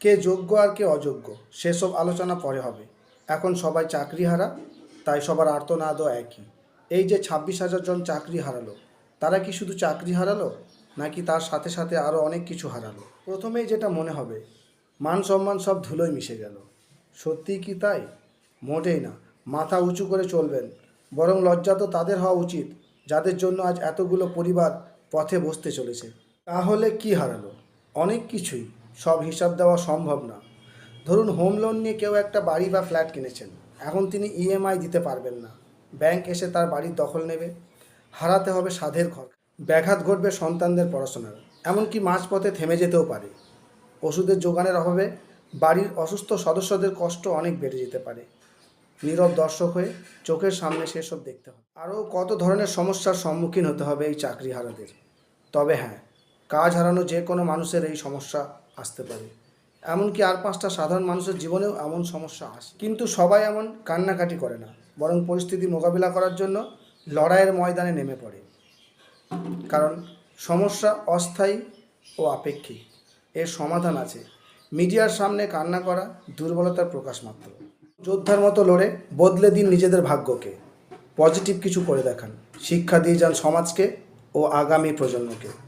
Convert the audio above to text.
কে যোগ্য আর কে অযোগ্য, সেসব আলোচনা পরে হবে। এখন সবাই চাকরি হারা, তাই সবার আর্তনাদও একই। এই যে ছাব্বিশ হাজার জন চাকরি হারালো, তারা কি শুধু চাকরি হারালো, নাকি তার সাথে সাথে আরও অনেক কিছু হারালো? প্রথমেই যেটা মনে হবে, মান সম্মান সব ধুলোয় মিশে গেল। সত্যি কি তাই? মোটেই না। মাথা উঁচু করে চলবেন। বরং লজ্জা তো তাদের হওয়া উচিত, যাদের জন্য আজ এতগুলো পরিবার পথে বসতে চলেছে। তাহলে কি হারালো? অনেক কিছুই। সব হিসাব দেওয়া সম্ভব না। ধরুন হোম লোন নিয়ে কেউ একটা বাড়ি বা ফ্ল্যাট কিনেছেন, এখন তিনি ইএমআই দিতে পারবেন না। ব্যাংক এসে তার বাড়ির দখল নেবে। হারাতে হবে সাধের ঘর। ব্যাঘাত ঘটবে সন্তানদের পড়াশোনার। এমনকি মাঝপথে থেমে যেতেও পারে। ওষুধের যোগানের অভাবে বাড়ির অসুস্থ সদস্যদের কষ্ট অনেক বেড়ে যেতে পারে। নীরব দর্শক হয়ে চোখের সামনে সেসব দেখতে হবে। আরও কত ধরনের সমস্যার সম্মুখীন হতে হবে এই চাকরি হারাদের তবে হ্যাঁ কাজ হারানো যে কোনো মানুষের এই সমস্যা আসতে পারে। এমনকি আর পাঁচটা সাধারণ মানুষের জীবনেও এমন সমস্যা আসে। কিন্তু সবাই এমন কান্নাকাটি করে না, বরং পরিস্থিতি মোকাবিলা করার জন্য লড়াইয়ের ময়দানে নেমে পড়ে। কারণ সমস্যা অস্থায়ী ও আপেক্ষিক। এর সমাধান আছে। মিডিয়ার সামনে কান্না করা দুর্বলতার প্রকাশ মাত্র। যোদ্ধার মতো লড়ে, বদলে দিন নিজেদের ভাগ্যকে। পজিটিভ কিছু করে দেখান। শিক্ষা দিয়ে যান সমাজকে ও আগামী প্রজন্মকে।